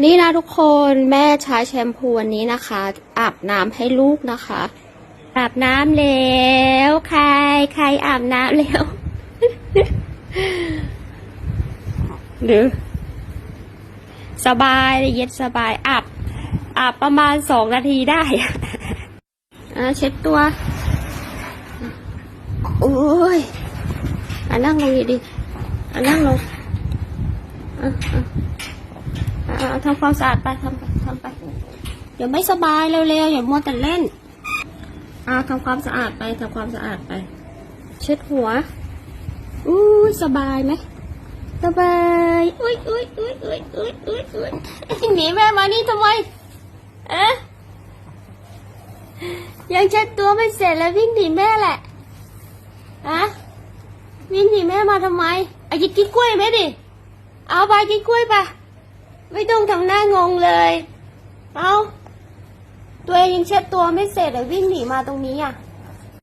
นี่นะทุกคนแม่ใช้แชมพูอันนี้นะคะ อาบน้ำให้ลูกนะคะ อาบน้ำแล้วใครใครอาบน้ำแล้วหรือสบายเย็นสบายอาบอาบประมาณสองนาทีได้อะเช็ดตัว โอ้ยอะนั่งลงดีๆอะนั่งลงอะอะ อะอะทำความสะอาดไปทำไปทำไป เดี๋ยวไม่สบายเร็วๆอย่ามัวแต่เล่นอะทำความสะอาดไปทำความสะอาดไป เช็ดหัวอู้ยสบายไหมสบายอุ้ยอุ้ยอุ้ยอุ้ยอุ้ยอุ้ยอุ้ยหนีแม่มานี่ทำไมเอ๊ะยังเช็ดตัวไม่เสร็จแล้ววิ่งหนีแม่แหละอะวิ่งหนีแม่มาทำไมเอาจะกินกล้วยไหมดิ เอาไปกินกล้วยไป ไม่ต้องทำหน้างงเลย เอาตัวเองยังเช็ดตัวไม่เสร็จเลยวิ่งหนีมาตรงนี้อะ